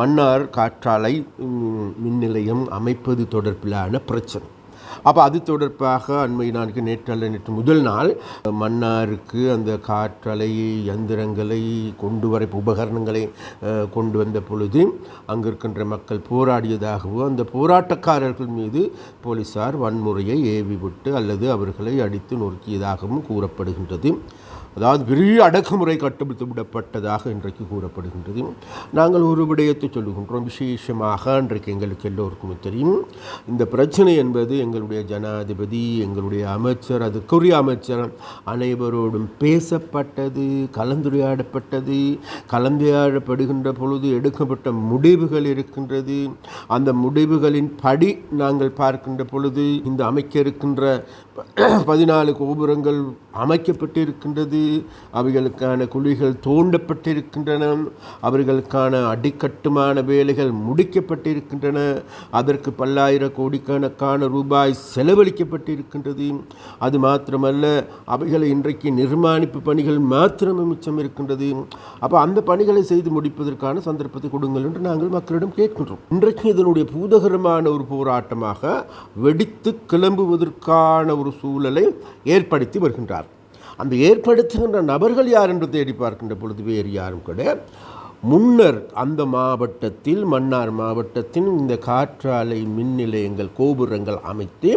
மன்னார் காற்றாலை மின் நிலையம் அமைப்பது தொடர்பிலான பிரச்சனை. அப்போ அது தொடர்பாக அண்மை நான்கு நேற்றல்ல நேற்று முதல் நாள் மன்னாருக்கு அந்த காற்றலை யந்திரங்களை கொண்டு வர உபகரணங்களை கொண்டு வந்த பொழுது அங்கு இருக்கின்ற மக்கள் போராடியதாகவும் அந்த போராட்டக்காரர்கள் மீது போலீசார் வன்முறையை ஏவி விட்டு அல்லது அவர்களை அடித்து நொறுக்கியதாகவும் கூறப்படுகின்றது. அதாவது பெரிய அடக்குமுறை கட்டுப்படுத்தி விடப்பட்டதாக இன்றைக்கு கூறப்படுகின்றது. நாங்கள் ஒரு விடயத்தை சொல்லுகின்றோம். விசேஷமாக இன்றைக்கு எங்களுக்கு எல்லோருக்கும் தெரியும். இந்த பிரச்சனை என்பது எங்களுடைய ஜனாதிபதி எங்களுடைய அமைச்சர் அதுக்குரிய அமைச்சர் அனைவரோடும் பேசப்பட்டது கலந்துரையாடப்பட்டது கலந்துரையாடப்படுகின்ற பொழுது எடுக்கப்பட்ட முடிவுகள் இருக்கின்றது. அந்த முடிவுகளின் படி நாங்கள் பார்க்கின்ற பொழுது இந்த அமைக்க இருக்கின்ற பதினாலு கோபுரங்கள் அமைக்கப்பட்டிருக்கின்றது. அவைகளுக்கான குழிகள் தோண்டப்பட்டிருக்கின்றன. அவர்களுக்கான அடிக்கட்டுமான வேலைகள் முடிக்கப்பட்டிருக்கின்றன. அதற்கு பல்லாயிர கோடிக்கணக்கான ரூபாய் செலவழிக்கப்பட்டிருக்கின்றது. அது மாத்திரமல்ல அவைகளை இன்றைக்கு நிர்மாணிப்பு பணிகள் மாத்திரமே மிச்சம் இருக்கின்றது. அப்போ அந்த பணிகளை செய்து முடிப்பதற்கான சந்தர்ப்பத்தை கொடுங்கள் என்று நாங்கள் மக்களிடம் கேட்கின்றோம். இன்றைக்கு இதனுடைய பூதகரமான ஒரு போராட்டமாக வெடித்து கிளம்புவதற்கான ஒரு சூழலை ஏற்படுத்தி வருகின்றார். அந்த ஏற்படுத்துகின்ற நபர்கள் யார் என்று தேடி பார்க்கின்ற பொழுது வேறு யாரும் கிடையாது முன்னர் அந்த மாவட்டத்தில் மன்னார் மாவட்டத்தின் இந்த காற்றாலை மின் நிலையங்கள் கோபுரங்கள் அமைத்து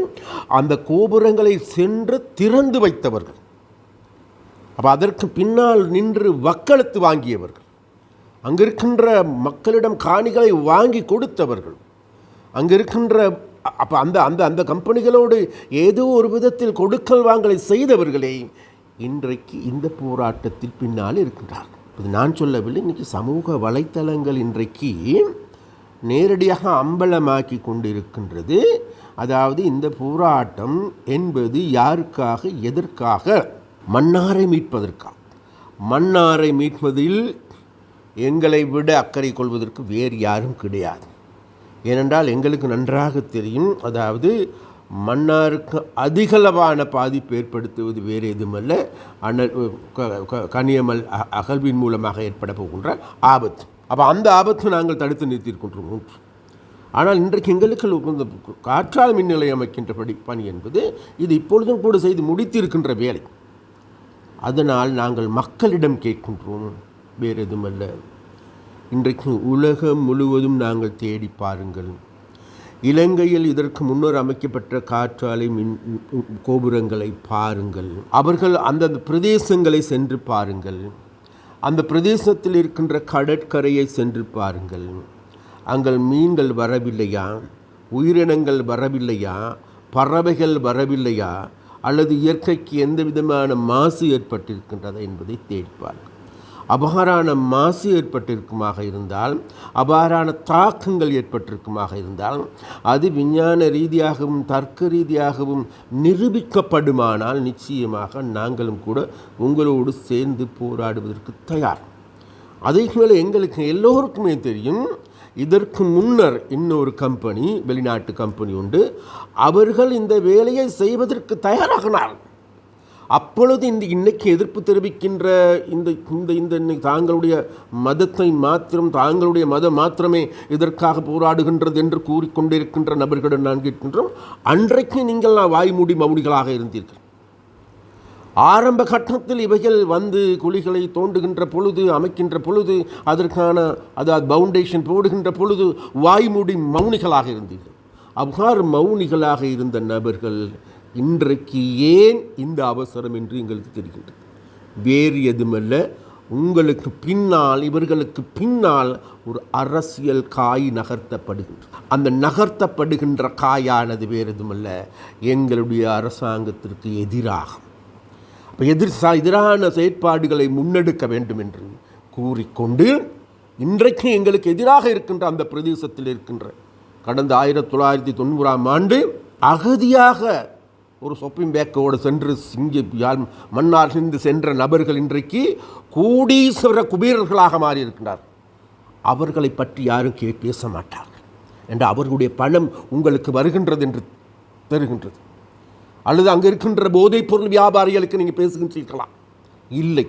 அந்த கோபுரங்களை சென்று திறந்து வைத்தவர்கள். அப்போ அதற்கு பின்னால் நின்று வக்களத்து வாங்கியவர்கள். அங்கிருக்கின்ற மக்களிடம் காணிகளை வாங்கி கொடுத்தவர்கள். அங்கிருக்கின்ற அப்போ அந்த அந்த அந்த கம்பெனிகளோடு ஏதோ ஒரு விதத்தில் கொடுக்கல் வாங்கலை செய்தவர்களே இன்றைக்கு இந்த போராட்டத்தில் பின்னால் இருக்கின்றார்கள். இது நான் சொல்லவில்லை இன்றைக்கி சமூக வலைத்தளங்கள் இன்றைக்கு நேரடியாக அம்பலமாக்கி கொண்டிருக்கின்றது. அதாவது இந்த போராட்டம் என்பது யாருக்காக? எதற்காக? மன்னாரை மீட்பதற்காக மன்னாரை மீட்பதில் எங்களை விட அக்கறை கொள்வதற்கு வேறு யாரும் கிடையாது. ஏனென்றால் எங்களுக்கு நன்றாக தெரியும் அதாவது மன்னாருக்கு அதிகளவான பாதிப்பு ஏற்படுத்துவது வேறு எதுவுமல்ல அனல் க- கனியமல் அ- அகழ்வின் மூலமாக ஏற்பட போகின்ற ஆபத்து. அப்போ அந்த ஆபத்தை நாங்கள் தடுத்து நிறுத்தியிருக்கின்றோம் ஆனால் இன்றைக்கு எங்களுக்கு இந்த காற்றாலை மின் நிலையம் அமைக்கின்ற படி பணி என்பது இது இப்பொழுதும் கூட செய்து முடித்திருக்கின்ற வேலை. அதனால் நாங்கள் மக்களிடம் கேட்கின்றோம். வேறு எதுவுமல்ல இன்றைக்கு உலகம் முழுவதும் நாங்கள் தேடி பாருங்கள். இலங்கையில் இதற்கு முன்னர் அமைக்கப்பட்ட காற்றாலை மின் கோபுரங்களை பாருங்கள். அவர்கள் அந்தந்த பிரதேசங்களை சென்று பாருங்கள். அந்த பிரதேசத்தில் இருக்கின்ற கடற்கரையை சென்று பாருங்கள். அங்கே மீன்கள் வரவில்லையா? உயிரினங்கள் வரவில்லையா? பறவைகள் வரவில்லையா? அல்லது இயற்கைக்கு எந்த விதமான மாசு ஏற்பட்டிருக்கின்றதா என்பதை தேடிப்பார்கள் அபாரான மாசு ஏற்பட்டிருக்குமாக இருந்தால் அபாரான தாக்கங்கள் ஏற்பட்டிருக்குமாக இருந்தால் அது விஞ்ஞான ரீதியாகவும் தர்க்க ரீதியாகவும் நிரூபிக்கப்படுமானால் நிச்சயமாக நாங்களும் கூட உங்களோடு சேர்ந்து போராடுவதற்கு தயார். அதே மேலே எங்களுக்கு எல்லோருக்குமே தெரியும் இதற்கு முன்னர் இன்னொரு கம்பெனி வெளிநாட்டு கம்பெனி உண்டு. அவர்கள் இந்த வேலையை செய்வதற்கு தயாராகினார்கள். அப்பொழுது இந்த இன்னைக்கு எதிர்ப்பு தெரிவிக்கின்ற இந்த இந்த இந்த இன்னைக்கு தாங்களுடைய மதத்தை மாத்திரம் தாங்களுடைய மதம் மாத்திரமே இதற்காக போராடுகின்றது என்று கூறிக்கொண்டிருக்கின்ற நபர்களிடம் நான் கேட்கின்றோம். அன்றைக்கு நீங்கள் நான் வாய்மூடி மௌனிகளாக இருந்தீர்கள். ஆரம்ப கட்டத்தில் இவைகள் வந்து குழிகளை தோண்டுகின்ற பொழுது அமைக்கின்ற பொழுது அதற்கான அதாவது பவுண்டேஷன் போடுகின்ற பொழுது வாய்மூடி மௌனிகளாக இருந்தீர்கள். அவ்வாறு மௌனிகளாக இருந்த நபர்கள் இன்றைக்கு ஏன் இந்த அவசரம் என்று எங்களுக்கு தெரிகின்றது? வேறு எதுமல்ல உங்களுக்கு பின்னால் இவர்களுக்கு பின்னால் ஒரு அரசியல் காய் நகர்த்தப்படுகின்றது. அந்த நகர்த்தப்படுகின்ற காயானது வேறு எதுமல்ல எங்களுடைய அரசாங்கத்திற்கு எதிராகும். அப்போ எதிர் எதிரான செயற்பாடுகளை முன்னெடுக்க வேண்டும் என்று கூறிக்கொண்டு இன்றைக்கு எங்களுக்கு எதிராக இருக்கின்ற அந்த பிரதேசத்தில் இருக்கின்ற கடந்த ஆயிரத்தி தொள்ளாயிரத்தி தொண்ணூறாம் ஆண்டு அகதியாக ஒரு சொப்பிங் பேக்கோடு சென்று சிங்க யாழ் மன்னார் சிந்து சென்ற நபர்கள் இன்றைக்கு கோடீஸ்வர குபீரர்களாக மாறியிருக்கின்றார். அவர்களை பற்றி யாரும் கே பேச மாட்டார்கள் என்று அவர்களுடைய பணம் உங்களுக்கு வருகின்றது என்று தருகின்றது. அல்லது அங்கே இருக்கின்ற போதைப் பொருள் வியாபாரிகளுக்கு நீங்கள் பேசுகின்றீர்களா? இல்லை.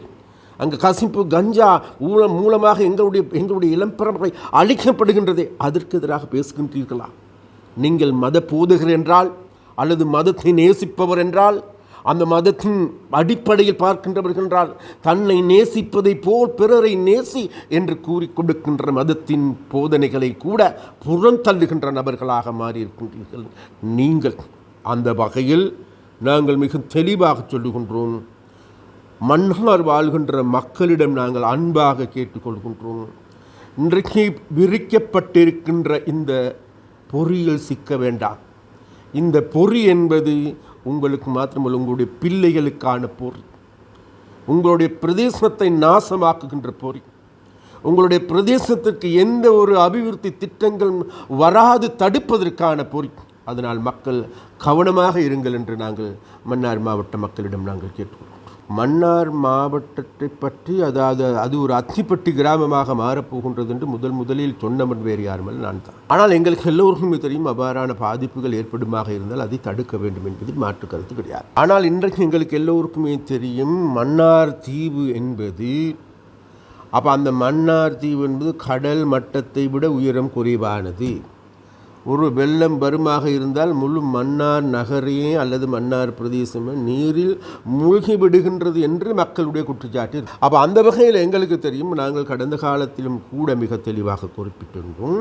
அங்கே கசிப்பு கஞ்சா ஊழல் மூலமாக எங்களுடைய எங்களுடைய இளம்பரம்பரை அழிக்கப்படுகின்றதே அதற்கு எதிராக பேசுகின்றீர்களா? நீங்கள் மத போதுகிறேன் என்றால் அல்லது மதத்தை நேசிப்பவர் என்றால் அந்த மதத்தின் அடிப்படையில் பார்க்கின்றவர்கள் என்றால் தன்னை நேசிப்பதை போல் பிறரை நேசி என்று கூறி கொடுக்கின்ற மதத்தின் போதனைகளை கூட புறந்தள்ளுகின்ற நபர்களாக மாறியிருக்கின்றீர்கள். நீங்கள் அந்த வகையில் நாங்கள் மிக தெளிவாக சொல்லுகின்றோம். மன்னார் வாழ்கின்ற மக்களிடம் நாங்கள் அன்பாக கேட்டுக்கொள்கின்றோம். இன்றைக்கு விரிக்கப்பட்டிருக்கின்ற இந்த பொறியில் சிக்க வேண்டாம். இந்த பொறி என்பது உங்களுக்கு மாத்திரமல்ல உங்களுடைய பிள்ளைகளுக்கான பொறி. உங்களுடைய பிரதேசத்தை நாசமாக்குகின்ற பொறி. உங்களுடைய பிரதேசத்திற்கு எந்த ஒரு அபிவிருத்தி திட்டங்கள் வராது தடுப்பதற்கான பொறி. அதனால் மக்கள் கவனமாக இருங்கள் என்று நாங்கள் மன்னார் மாவட்ட மக்களிடம் நாங்கள் கேட்டுக்கொள்கிறோம் மன்னார் மாவட்டத்தை பற்றி அதாவது அது ஒரு அத்திப்பட்டி கிராமமாக மாறப்போகின்றது என்று முதல் முதலில் சொன்னவன் வேறு யாருமல் நான் தான். ஆனால் எங்களுக்கு எல்லோருக்குமே தெரியும் அவ்வாறான பாதிப்புகள் ஏற்படுமாக இருந்தால் அதை தடுக்க வேண்டும் என்பதில் மாற்று கருத்து கிடையாது. ஆனால் இன்றைக்கு எங்களுக்கு எல்லோருக்குமே தெரியும் மன்னார் தீவு என்பது அப்போ அந்த மன்னார் தீவு என்பது கடல் மட்டத்தை விட உயரம் குறைவானது. ஒரு வெள்ளம் வருமாக இருந்தால் முழு மன்னார் நகரையே அல்லது மன்னார் பிரதேசமே நீரில் மூழ்கி விடுகின்றது என்று மக்களுடைய குற்றச்சாட்டு. அப்போ அந்த வகையில் எங்களுக்கு தெரியும் நாங்கள் கடந்த காலத்திலும் கூட மிக தெளிவாக குறிப்பிட்டிருந்தோம்.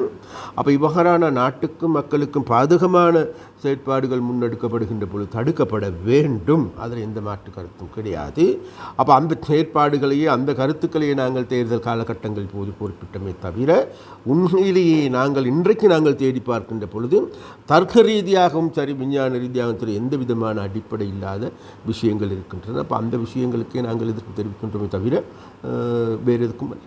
அப்போ இவ்வாறான நாட்டுக்கும் மக்களுக்கும் பாதகமான செயற்பாடுகள் முன்னெடுக்கப்படுகின்ற பொழுது தடுக்கப்பட வேண்டும். அதில் எந்த மாற்று கருத்தும் கிடையாது. அப்போ அந்த செயற்பாடுகளையே அந்த கருத்துக்களையே நாங்கள் தேர்தல் காலகட்டங்கள் போது குறிப்பிட்டமே தவிர உண்மையிலேயே நாங்கள் இன்றைக்கு நாங்கள் தேடி பார்க்கின்ற பொழுது தர்க்க ரீதியாகவும் சரி விஞ்ஞான ரீதியாகவும் சரி எந்த விதமான அடிப்படை இல்லாத விஷயங்கள் இருக்கின்றன. அப்போ அந்த விஷயங்களுக்கே நாங்கள் எதிர்ப்பு தெரிவிக்கின்றோமே தவிர வேறு எதுக்கும் அல்ல.